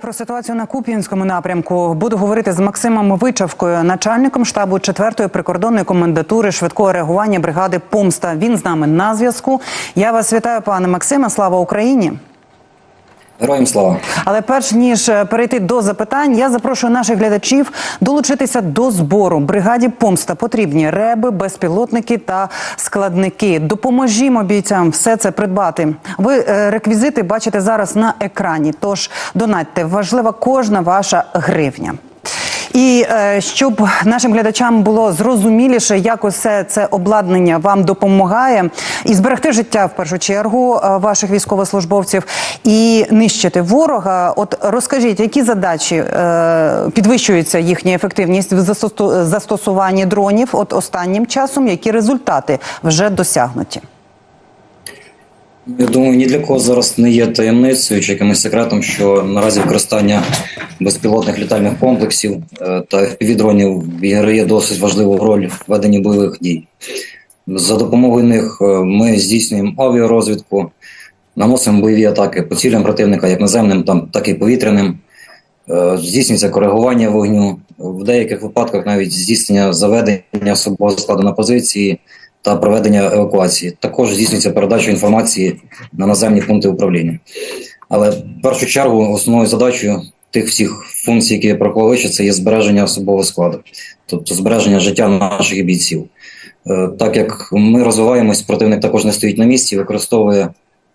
Про ситуацію на Куп'янському напрямку буду говорити з Максимом Вичавкою, начальником штабу 4-ї прикордонної комендатури швидкого реагування бригади Помста. Він з нами на зв'язку. Я вас вітаю, пане Максиме. Слава Україні! Героям слава. Але перш ніж е, перейти до запитань, я запрошую наших глядачів долучитися до збору. Бригаді Помста потрібні реби, безпілотники та складники. Допоможімо бійцям все це придбати. Ви е, реквізити бачите зараз на екрані. Тож донатьте. Важлива кожна ваша гривня. І е, щоб нашим глядачам було зрозуміліше, як усе це обладнання вам допомагає, і зберегти життя в першу чергу е, ваших військовослужбовців і нищити ворога. От розкажіть, які задачі е, підвищується їхня ефективність в застосу- застосуванні дронів? От останнім часом, які результати вже досягнуті? Я думаю, ні для кого зараз не є таємницею чи якимось секретом, що наразі використання безпілотних літальних комплексів е, та FPV-дронів відіграє досить важливу роль в веденні бойових дій. За допомогою них е, ми здійснюємо авіарозвідку, наносимо бойові атаки по цілям противника, як наземним, так і повітряним. Е, Здійснюється коригування вогню, в деяких випадках навіть здійснення заведення особового складу на позиції та проведення евакуації. Також здійснюється передача інформації на наземні пункти управління. Але в першу чергу основною задачею тих всіх функцій, які я це є збереження особового складу, тобто збереження життя наших бійців. Е, Так як ми розвиваємось, противник також не стоїть на місці, використовує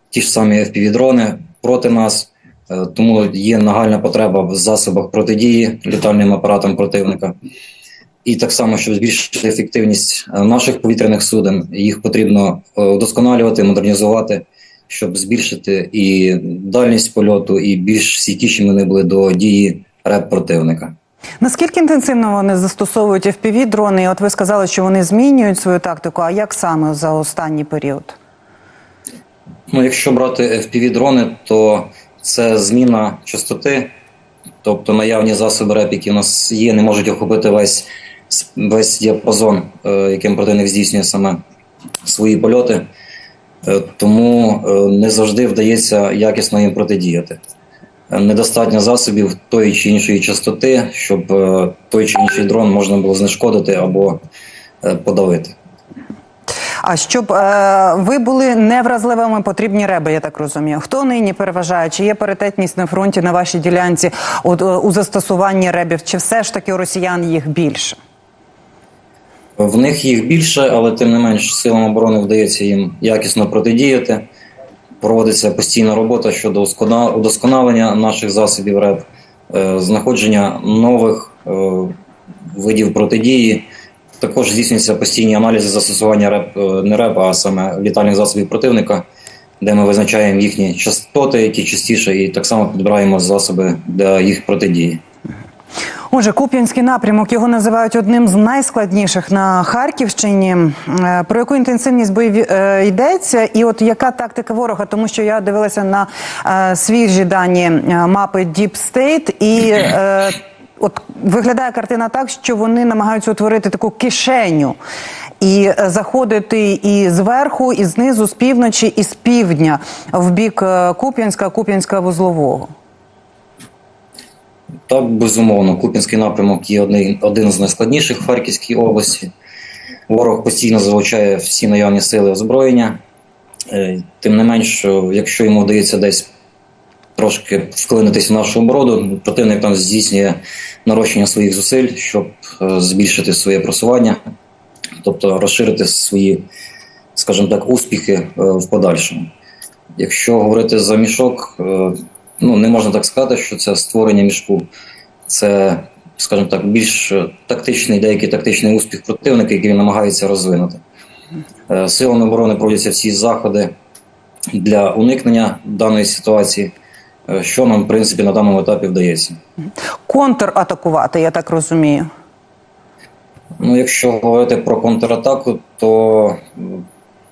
ті ж самі FPV-дрони проти нас. Е, Тому є нагальна потреба в засобах протидії літальним апаратам противника. І так само, щоб збільшити ефективність е, наших повітряних суден, їх потрібно е, удосконалювати, модернізувати, щоб збільшити і дальність польоту, і більш стійкішими вони були до дії реп противника. Наскільки інтенсивно вони застосовують fpv дрони? І От ви сказали, що вони змінюють свою тактику. А як саме за останній період? Ну, якщо брати FPV-дрони, то це зміна частоти, тобто наявні засоби РЕП, які у нас є, не можуть охопити весь, весь діапазон, е, яким противник здійснює саме свої польоти. Е, Тому е, не завжди вдається якісно їм протидіяти. Недостатньо засобів тої чи іншої частоти, щоб той чи інший дрон можна було знешкодити або подавити. А щоб е, ви були невразливими, потрібні реби, я так розумію. Хто нині переважає? Чи є паритетність на фронті на вашій ділянці е, у застосуванні ребів? Чи все ж таки у росіян їх більше? В них їх більше, але тим не менш силам оборони вдається їм якісно протидіяти. Проводиться постійна робота щодо удосконалення наших засобів РЕП, е, знаходження нових е, видів протидії. Також здійснюються постійні аналізи застосування РЕП, е, не РЕП, а саме літальних засобів противника, де ми визначаємо їхні частоти, які частіше, і так само підбираємо засоби для їх протидії. Отже, Куп'янський напрямок його називають одним з найскладніших на Харківщині. Е, Про яку інтенсивність боїв е, йдеться, і от яка тактика ворога? Тому що я дивилася на е, свіжі дані мапи Deep State, і от виглядає картина так, що вони намагаються утворити таку кишеню. І заходити і зверху, і знизу, з півночі, і з півдня в бік Куп'янська, Куп'янська вузлового. Так, безумовно, Купінський напрямок є один, один з найскладніших в Харківській області. Ворог постійно залучає всі наявні сили озброєння. Е, Тим не менш, е, якщо йому вдається десь трошки вклинитися в нашу оборону, противник там здійснює нарощення своїх зусиль, щоб е, збільшити своє просування, тобто розширити свої, скажімо так, успіхи в подальшому. Якщо говорити за мішок, ну не можна так сказати, що це створення мішку, це, скажімо так, більш тактичний, деякий тактичний успіх противника, який він намагається розвинути. Е, Силами оборони проводяться всі заходи для уникнення даної ситуації, е, що нам, в принципі, на даному етапі вдається. Контратакувати, я так розумію. Ну, якщо говорити про контратаку, то,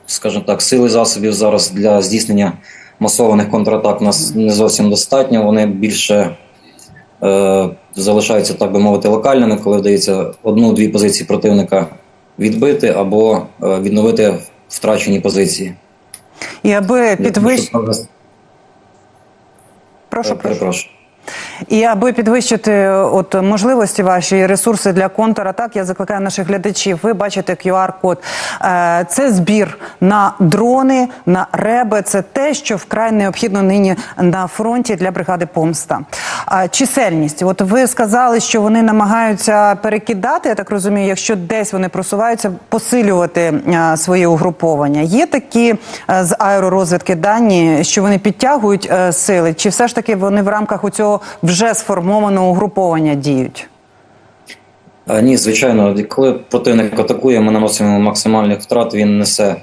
скажімо так, сили засобів зараз для здійснення масованих контратак у нас не зовсім достатньо. Вони більше е, залишаються, так би мовити, локальними, коли вдається одну-дві позиції противника відбити або е, відновити втрачені позиції. І аби підвищити. Прошу, прошу. І аби підвищити е, от можливості ваші ресурси для контратак, я закликаю наших глядачів. Ви бачите QR-код. Е, Це збір на дрони, на реби. Це те, що вкрай необхідно нині на фронті для бригади помста. Чисельність, от ви сказали, що вони намагаються перекидати. Я так розумію, якщо десь вони просуваються, посилювати е, своє угруповання. Є такі з аеророзвідки дані, що вони підтягують сили, чи все ж таки вони в рамках у цього вже сформованого угруповання діють? Ні, звичайно, коли противник атакує, ми наносимо максимальних втрат, він несе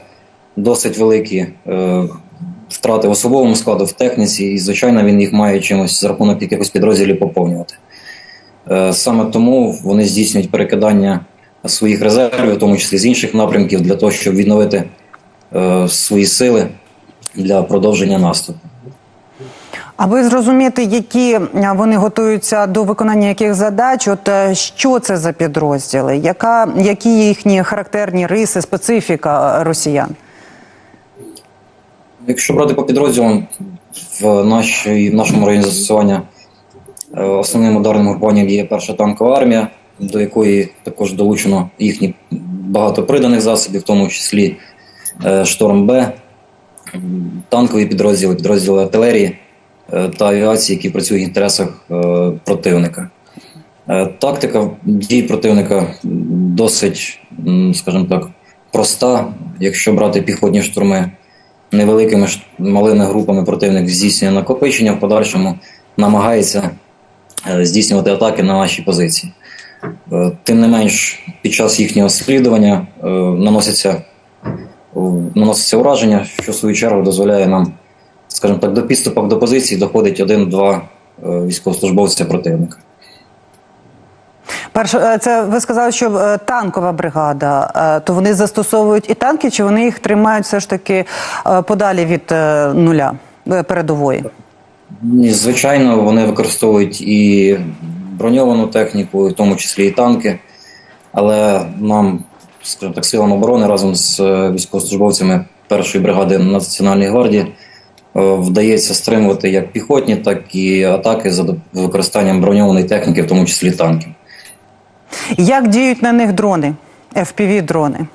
досить великі е, втрати в особовому складу, в техніці, і, звичайно, він їх має чимось за рахунок якихось підрозділів поповнювати. Е, саме тому вони здійснюють перекидання своїх резервів, в тому числі з інших напрямків, для того, щоб відновити е, свої сили для продовження наступу. Аби зрозуміти, які е, вони готуються до виконання яких задач, от е, що це за підрозділи, яка які їхні характерні риси, специфіка е, росіян? Якщо брати по підрозділам, в, нашій, в нашому районі застосування основним ударним групуванням є перша танкова армія, до якої також долучено їхні багато приданих засобів, в тому числі Шторм Б, танкові підрозділи, підрозділи артилерії та авіації, які працюють в інтересах е, противника. Е, Тактика дій противника досить, скажімо так, проста. Якщо брати піхотні штурми, невеликими малими групами противник здійснює накопичення, в подальшому намагається е, здійснювати атаки на наші позиції. Е, Тим не менш, під час їхнього слідування е, наноситься, в- наноситься ураження, що в свою чергу дозволяє нам, скажімо так, до підступок до позиції доходить один-два е, військовослужбовця противника. Перше, е, це ви сказали, що е, танкова бригада. То вони застосовують і танки, чи вони їх тримають все ж таки подалі від нуля передової? Ні, Звичайно, вони використовують і броньовану техніку, в тому числі і танки. Але нам, скажімо так, силам оборони разом з військовослужбовцями першої бригади Національної гвардії вдається стримувати як піхотні, так і атаки за використанням броньованої техніки, в тому числі танків. Як діють на них дрони, fpv дрони?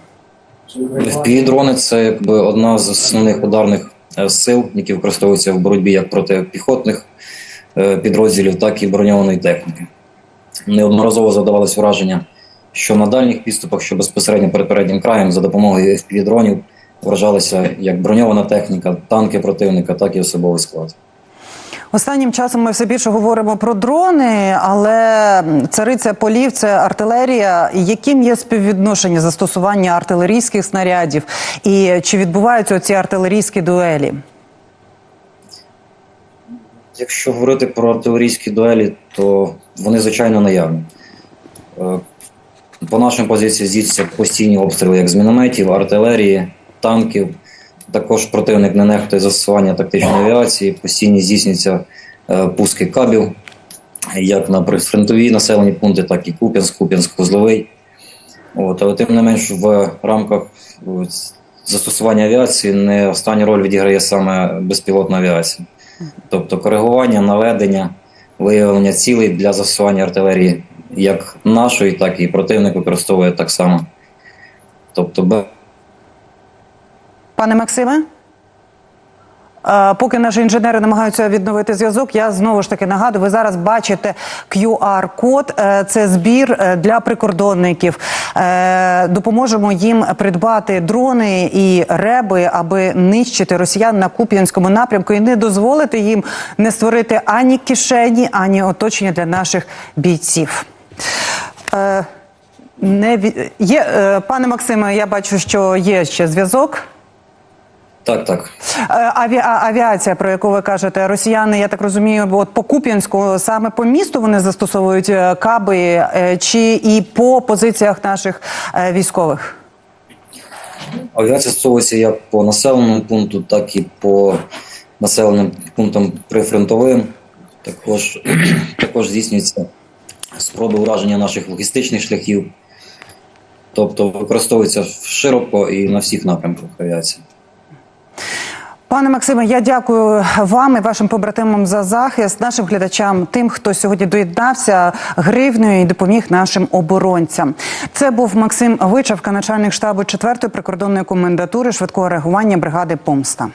fpv дрони це якби одна з основних ударних е, сил, які використовуються в боротьбі як проти піхотних е, підрозділів, так і броньованої техніки. Неодноразово завдавалось враження, що на дальніх підступах, що безпосередньо перед переднім краєм, за допомогою fpv дронів вражалися як броньована техніка, танки противника, так і особовий склад. Останнім часом ми все більше говоримо про дрони, але цариця полів це артилерія. Яким є співвідношення застосування артилерійських снарядів, і чи відбуваються ці артилерійські дуелі? Якщо говорити про артилерійські дуелі, то вони звичайно наявні. Е, По нашим позиціям здійснюються постійні обстріли як з мінометів, артилерії, танків. Також противник не нехтує застосування тактичної авіації, постійно здійснюються е, пуски кабів, як на прифронтові населені пункти, так і Куп'янськ, Куп'янськ-Вузловий. От, але тим не менш в рамках е, застосування авіації не останню роль відіграє саме безпілотна авіація. Тобто коригування, наведення, виявлення цілей для застосування артилерії як нашої, так і противник використовує так само. Тобто, Пане Максиме? Е, Поки наші інженери намагаються відновити зв'язок, я знову ж таки нагадую, ви зараз бачите QR-код. Е, Це збір е, для прикордонників. Допоможемо їм придбати дрони і реби, аби нищити росіян на Куп'янському напрямку і не дозволити їм не створити ані кишені, ані оточення для наших бійців. Не є, пане Максиме, я бачу, що є ще зв'язок. Так, так. Е, Авіа, авіація, про яку ви кажете, росіяни, я так розумію, от по Куп'янську саме по місту вони застосовують е, каби е, чи і по позиціях наших військових? Авіація застосовується як по населеному пункту, так і по населеним пунктам прифронтовим. Також, також здійснюються спроби ураження наших логістичних шляхів. Тобто використовується широко і на всіх напрямках авіації. Пане Максиме, я дякую вам і вашим побратимам за захист, нашим глядачам, тим, хто сьогодні доєднався гривнею і допоміг нашим оборонцям. Це був Максим Вичавка, начальник штабу 4-ї прикордонної комендатури швидкого реагування бригади Помста.